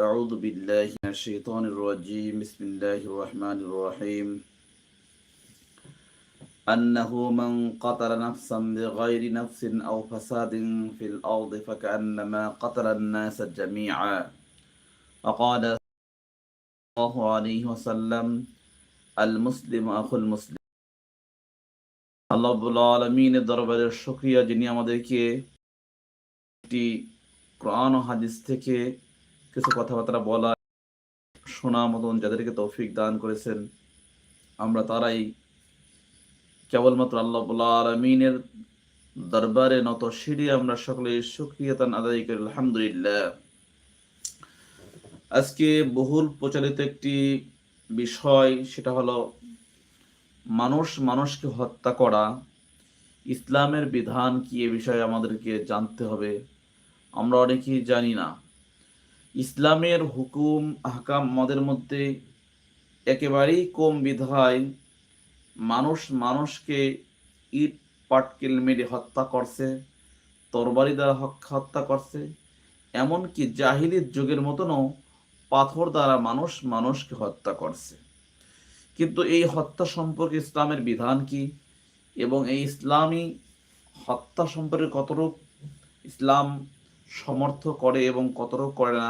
أعوذ بالله من الشيطان الرجيم بسم الله الرحمن الرحيم أنه من قتل نفسا بغير نفس أو فساد في الأرض فكأنما قتل الناس جميعا وقال صلى الله عليه وسلم المسلم أخو المسلم আল্লাহ আলমিনের দরবারের শুক্রিয়া যিনি আমাদেরকে একটি কোরআন ও হাদিস থেকে কিছু কথাবার্তা বলা, শোনা মতন যাদেরকে তৌফিক দান করেছেন, আমরা তারাই কেবলমাত্র আল্লাহ আলমিনের দরবারে নত সিঁড়ি আমরা সকলে সুক্রিয়তান আদায় করি, আলহামদুলিল্লাহ। আজকে বহুল প্রচারিত একটি বিষয়, সেটা হলো মানুষ মানুষকে হত্যা করা, ইসলামের বিধান কি এ বিষয়ে আমাদেরকে জানতে হবে, আমরা অনেকেই জানি না। ইসলামের হুকুম হাকাম আমাদের মধ্যে একেবারেই কম বিধায় মানুষ মানুষকে ইট পাটকেল মেরে হত্যা করছে, তরবারি দ্বারা হত্যা করছে, এমনকি জাহিলির যুগের মতনও পাথর দ্বারা মানুষ মানুষকে হত্যা করছে। কিন্তু এই হত্যা সম্পর্কে ইসলামের বিধান কি এবং এই ইসলামী হত্যা সম্পর্কে কতটুক ইসলাম সমর্থ করে এবং কতটুক করে না,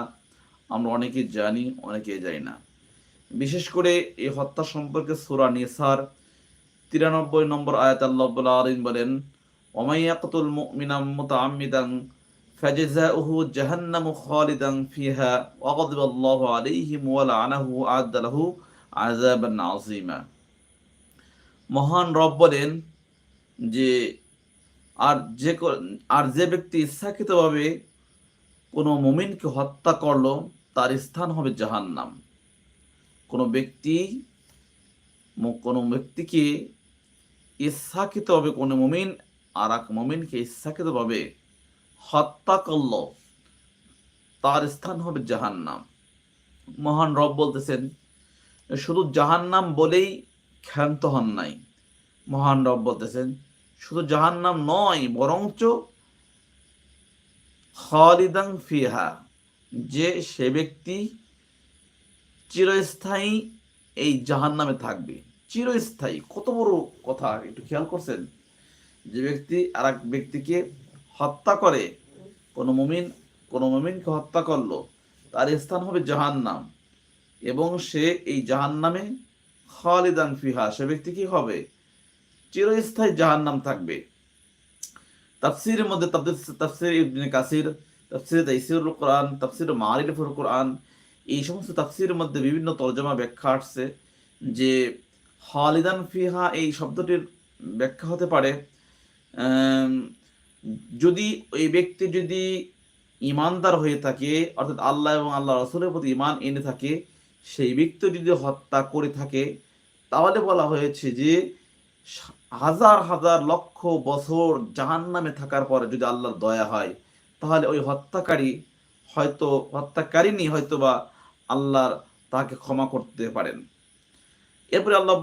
আমরা অনেকে জানি অনেকে জানি না। বিশেষ করে এই হত্যা সম্পর্কে সুরা নিসার তিরানব্বই নম্বর আয়াত আল্লাহ আলিম বলেন ওমাইয়াকতুল মুমিনাম মুতাআম্মিদান ফাজাযাউহু জাহান্নামু খালিদান ফিহা ওয়া গাদিবা আল্লাহু আলাইহি ওয়া লাআনাহু আ'আদ্দা লাহু আযাবান আযীমা। মহান রব বলেন যে, আর যে আর যে ব্যক্তি ইচ্ছাকৃতভাবে কোনো মুমিনকে হত্যা করল, তার স্থান হবে জাহান্নাম। কোনো ব্যক্তি কোনো ব্যক্তিকে ইচ্ছাকৃতভাবে, কোনো মুমিন আর এক মুমিনকে ইচ্ছাকৃতভাবে হত্যা করল, তার স্থান হবে জাহান্নাম। মহান রব বলতেছেন, শুধু জাহান্নাম বলেই ক্ষান্ত হন নাই। মহান রব বলতেছেন, শুধু জাহান্নাম নয়, বরঞ্চ খালিদাং ফিহা, যে সে ব্যক্তি চিরস্থায়ী এই জাহান নামে থাকবে। চিরস্থায়ী, কত বড় কথা, একটু খেয়াল করছেন? যে ব্যক্তি আর এক ব্যক্তিকে হত্যা করে, কোনো মুমিন, কোনো মুমিনকে হত্যা করল, তার স্থান হবে জাহান নাম এবং সে এই জাহান নামে খালিদান ফিহা, সে ব্যক্তি কি হবে? চিরস্থায়ী জাহান নাম থাকবে। তাফসিরের মধ্যে তাফসির ইবনে কাসির, তাফসির তাইসিরুল কোরআন, তাফসির মারিফুল কোরআন, এই সমস্ত তাফসিরের মধ্যে বিভিন্ন তর্জমা ব্যাখ্যা আসছে যে হালিদান ফিহা এই শব্দটির ব্যাখ্যা হতে পারে। যদি ওই ব্যক্তি যদি ইমানদার হয়ে থাকে, অর্থাৎ আল্লাহ এবং আল্লাহ রসুলের প্রতি ইমান এনে থাকে, সেই ব্যক্তি যদি হত্যা করে থাকে, তাহলে বলা হয়েছে যে হাজার হাজার লক্ষ বছর জাহান নামে থাকার পরে যদি আল্লাহর দয়া হয়, তাহলে ওই হত্যাকারী হয়তো হত্যাকারিনী হয়তো বা আল্লাহর তাকে ক্ষমা করতে পারেন। এরপরে আল্লাহ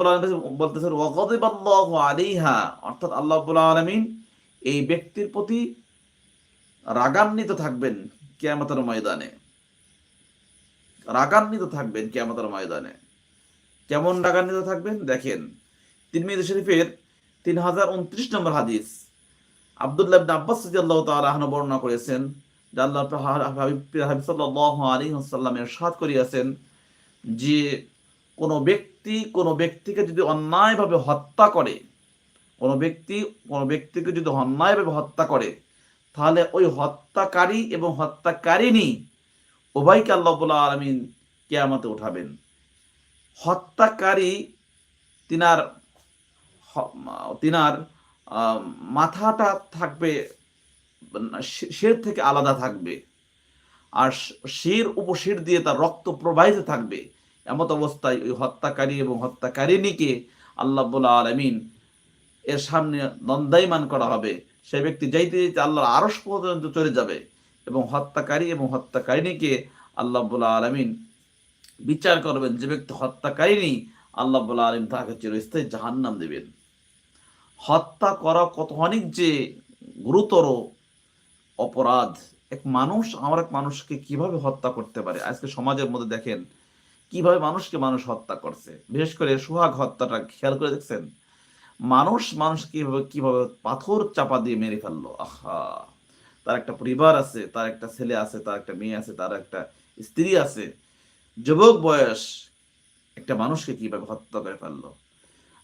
বলতেছেন আলিহা অর্থাৎ আল্লাহ আলমিন এই ব্যক্তির প্রতি রাগান্বিত থাকবেন কেয়ামতের ময়দানে। রাগান্বিত থাকবেন কেয়ামতের ময়দানে। কেমন রাগান্বিত থাকবেন? দেখেন তিরমিজি শরীফের তিন হাজার উনত্রিশ নম্বর হাদিস। আবদুল্লাহ আব্বাস আল্লাহ তালাহন বর্ণনা করেছেন যে আল্লাহ হাবিব সাল্লাহ আলী সাদ করিয়াছেন যে কোনো ব্যক্তি কোনো ব্যক্তিকে যদি অন্যায়ভাবে হত্যা করে, কোনো ব্যক্তি কোনো ব্যক্তিকে যদি অন্যায়ভাবে হত্যা করে, তাহলে ওই হত্যাকারী এবং হত্যাকারিনী উভয়কে আল্লাহ আলমিন কেয়ামতে উঠাবেন। হত্যাকারী তিনার তিনার মাথাটা থাকবে শির থেকে আলাদা থাকবে। আর শির উপশির দিয়ে তার রক্ত প্রবাহিত থাকবে। এমত অবস্থায় ওই হত্যাকারী এবং হত্যাকারিণীকে আল্লাহ আলমিন এর সামনে দ্বন্দ্বায়মান করা হবে। সে ব্যক্তি যাইতে যাইতে আল্লাহর আরস পর্যন্ত চলে যাবে এবং হত্যাকারী এবং হত্যাকারিণীকে আল্লাহ আলমিন বিচার করবেন। যে ব্যক্তি হত্যাকারিণী, আল্লাহ আলম তাকে চিরস্থায়ী জাহান্নাম দেবেন। হত্যা করা কত অনেক যে গুরুতর অপরাধ। এক মানুষ আমার এক মানুষকে কীভাবে হত্যা করতে পারে? আজকে সমাজের মধ্যে দেখেন, কীভাবে মানুষকে মানুষ হত্যা করছে। বিশেষ করে সোহাগ হত্যাটা খেয়াল করে দেখছেন? মানুষ মানুষ কীভাবে কীভাবে পাথর চাপা দিয়ে মেরে ফেলল। আহা! তার একটা পরিবার আছে, তার একটা ছেলে আছে, তার একটা মেয়ে আছে, তার একটা স্ত্রী আছে। যুবক বয়স একটা মানুষকে কীভাবে হত্যা করে ফেলল?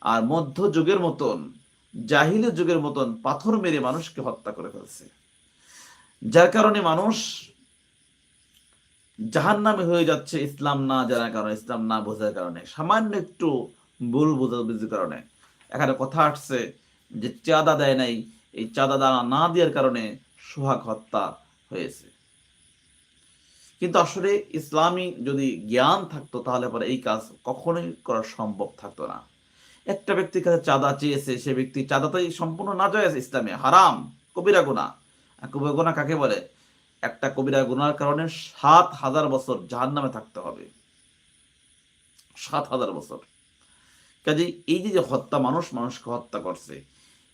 আর মধ্য যুগের মতন জাহিলি যুগের মতন পাথর মেরে মানুষকে হত্যা করে ফেলছে। যার কারণে মানুষ জাহান নামে হয়ে যাচ্ছে ইসলাম না জানার কারণে, ইসলাম না বোঝার কারণে, সামান্য একটু ভুল বোঝাবুঝির কারণে। এখানে কথা আসছে যে চাঁদা দেয় নাই, এই চাঁদা দানা না দেওয়ার কারণে সোহাগ হত্যা হয়েছে। কিন্তু আসলে ইসলামী যদি জ্ঞান থাকতো তাহলে পরে এই কাজ কখনোই করা সম্ভব থাকতো না। একটা ব্যক্তির কাছে চাঁদা চেয়েছে, সে ব্যক্তি চাঁদাটাই সম্পূর্ণ না যায় ইসলামে, হারাম, কবিরা গুণা কবিরা গুণা কাকে বলে? একটা কবিরা গুনার কারণে সাত হাজার বছর জাহান নামে থাকতে হবে। সাত হাজার বছর। কাজে এই যে হত্যা, মানুষ মানুষকে হত্যা করছে,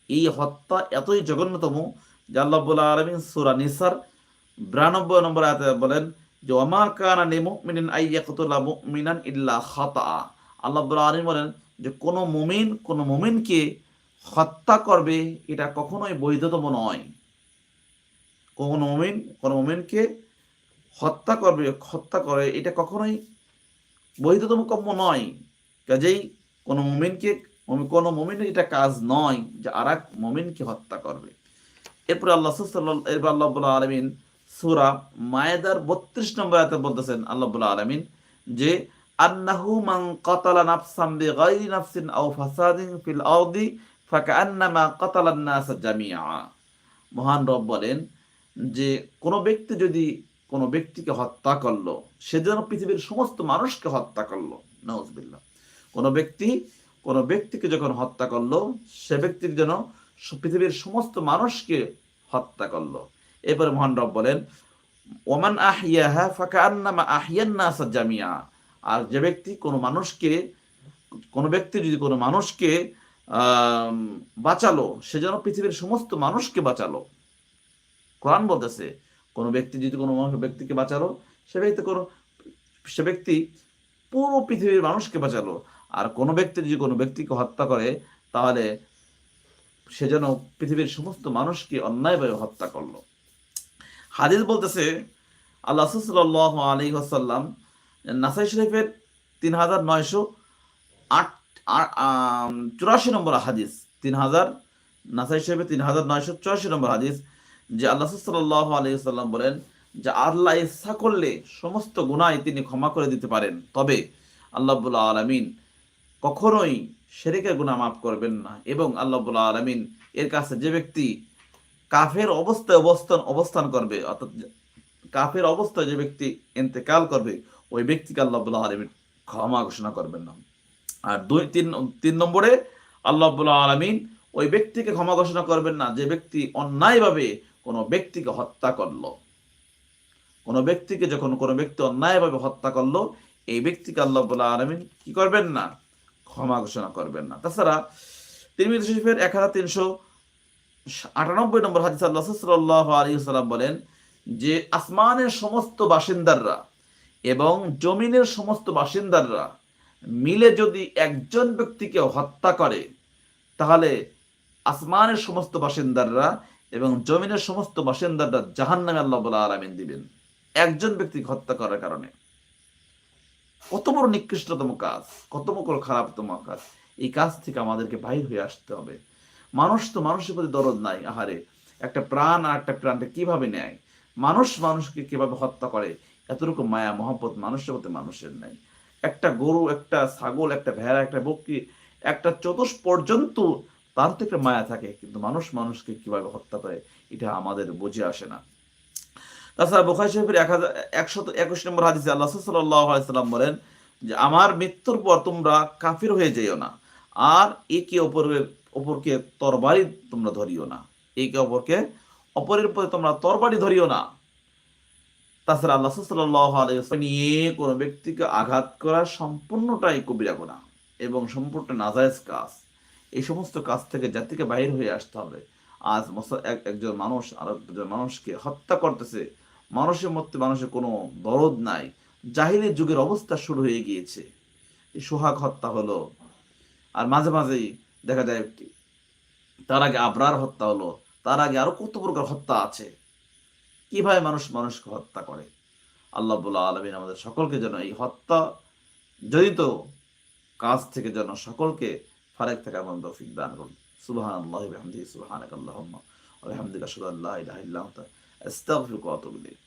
এই হত্যা এতই জঘন্যতম আল্লাহ আলমিন সুরা নিসার বিরানব্বই নম্বর বলেন যে ওমা কানা মুমিনান ইল্লা খাতা আল্লাহ আলমিন বলেন যে, কোনো মুমিন, কোনো মুমিনকে হত্যা করবে এটা কখনোই বৈধতম নয়। কোনো মুমিন, কোনো মুমিনকে হত্যা করবে, হত্যা করে এটা কখনোই বৈধতম কম্য নয়। কাজেই কোনো মুমিনকে, কোনো মুমিনের এটা কাজ নয় যে আর এক মুমিনকে হত্যা করবে। এরপরে আল্লাহ এরপর আল্লাহ আলমিন সুরা মায়েদার বত্রিশ নম্বর আয়াতে বলতেছেন আল্লাহ আলমিন যে আন্নাহু মান কাতালা নাফসাম বিগাইরি নাফসিন আও ফাসাদিন ফিল আরদি ফাকান্নামা কাতালান নাস জামিআ। মহান রব বলেন যে, কোনো ব্যক্তি যদি কোনো ব্যক্তিকে হত্যা করল, সে যেন পৃথিবীর সমস্ত মানুষকে হত্যা করল নওয়াজবিল্লাহ কোনো ব্যক্তি, কোনো ব্যক্তিকে যখন হত্যা করল, সে ব্যক্তির যেন পৃথিবীর সমস্ত মানুষকে হত্যা করল। এরপরে মহান রব বলেন, ওমান আহিয়াহা ফাঁকা আন্নামা আহিয়ান নাস জামিয়া আর যে ব্যক্তি কোনো মানুষকে, কোনো ব্যক্তি যদি কোনো মানুষকে বাঁচালো, সে যেন পৃথিবীর সমস্ত মানুষকে বাঁচালো। কোরআন বলতেছে, কোনো ব্যক্তি যদি কোনো ব্যক্তিকে বাঁচালো, সে ব্যক্তি কোনো, সে ব্যক্তি পুরো পৃথিবীর মানুষকে বাঁচালো। আর কোনো ব্যক্তি যদি কোনো ব্যক্তিকে হত্যা করে, তাহলে সে যেন পৃথিবীর সমস্ত মানুষকে অন্যায়ভাবে হত্যা করল। হাদিস বলতেছে, আল্লাহ সাল্লাহ আলী আসাল্লাম নাসাই শরীফের তিন হাজার নয়শো আট চুরাশি নম্বর হাদিস। তিন হাজার নাসাই শরীফের তিন হাজার নয়শো চুরাশি নম্বর হাদিস, যে আল্লাহ সাল্লাহ আলী সাল্লাম বলেন যে আল্লাহ ইচ্ছা করলে সমস্ত গুণাই তিনি ক্ষমা করে দিতে পারেন। তবে আল্লাহবুল্লাহ আলমিন কখনোই শেরিকের গুণা মাফ করবেন না এবং আল্লাহবুল্লাহ আলমিন এর কাছে যে ব্যক্তি কাফের অবস্থায় অবস্থান অবস্থান করবে, অর্থাৎ কাফের অবস্থায় যে ব্যক্তি এতেকাল করবে ওই ব্যক্তিকে আল্লাহবুল্লাহ আলমিন ক্ষমা ঘোষণা করবেন না। আর দুই, তিন তিন নম্বরে আল্লাহবুল্লাহ আলমিন ওই ব্যক্তিকে ক্ষমা ঘোষণা করবেন না যে ব্যক্তি অন্যায়ভাবে কোনো ব্যক্তিকে হত্যা করল। কোনো ব্যক্তিকে যখন কোনো ব্যক্তি অন্যায়ভাবে হত্যা করল, এই ব্যক্তিকে আল্লাহ আলমিন কি করবেন না? ক্ষমা ঘোষণা করবেন না। তাছাড়া তিরমিজ শরীফের এক হাজার তিনশো আটানব্বই নম্বর আল্লাহ সাল্লাহ আলী সাল্লাম বলেন যে, আসমানের সমস্ত বাসিন্দাররা এবং জমিনের সমস্ত বাসিন্দাররা মিলে যদি একজন ব্যক্তিকে হত্যা করে, তাহলে আসমানের সমস্ত বাসিন্দাররা এবং জমিনের সমস্ত বাসিন্দাররা জাহান নামে আল্লাহ আলামিন দিবেন একজন ব্যক্তিকে হত্যা করার কারণে। কত বড় নিকৃষ্টতম কাজ, কত বড় খারাপতম কাজ। এই কাজ থেকে আমাদেরকে বাহির হয়ে আসতে হবে। মানুষ তো মানুষের প্রতি দরদ নাই, আহারে। একটা প্রাণ আর একটা প্রাণকে কীভাবে নেয়? মানুষ মানুষকে কীভাবে হত্যা করে? এতটুকু মায়া, মহব্বত মানুষের প্রতি মানুষের নাই। একটা গরু, একটা ছাগল, একটা ভেড়া, একটা বকরি, একটা চতুষ পর্যন্ত তার থেকে মায়া থাকে, কিন্তু মানুষ মানুষকে কীভাবে হত্যা করে, এটা আমাদের বুঝে আসে না। তাছাড়া বোখাই শরীফের এক হাজার, একশত একুশ নম্বর হাদিসে আল্লাহ সাল্লাম বলেন যে, আমার মৃত্যুর পর তোমরা কাফির হয়ে যেও না, আর একে অপরের, অপরকে তরবারি তোমরা ধরিও না। একে অপরকে, অপরের পরে তোমরা তরবারি ধরিও না। তাছাড়া আল্লাহ সাল্লাহ নিয়ে কোনো ব্যক্তিকে আঘাত করা সম্পূর্ণটাই কবিরা গোনা এবং সম্পূর্ণ নাজায়জ কাজ। এই সমস্ত কাজ থেকে জাতিকে বাহির হয়ে আসতে হবে। আজ একজন মানুষ আর একজন মানুষকে হত্যা করতেছে, মানুষের মধ্যে মানুষের কোনো দরদ নাই। জাহিনের যুগের অবস্থা শুরু হয়ে গিয়েছে। এই সোহাগ হত্যা হলো। আর মাঝে মাঝেই দেখা যায় তার আগে আবরার হত্যা হলো। তার আগে আরও কত প্রকার হত্যা আছে। কীভাবে মানুষ মানুষকে হত্যা করে? আল্লাহ আলমিন আমাদের সকলকে যেন এই হত্যা জড়িত কাজ থেকে যেন সকলকে ফারেক থাকার মন তৌফিক দান করুন। সুবাহান আল্লাহ বিহামদিহি সুবহানাক আল্লাহুম্মা ওয়া বিহামদিকা আশহাদু আল্লা ইলাহা ইল্লা আনতা, আস্তাগফিরুকা ওয়া আতুবু ইলাইক।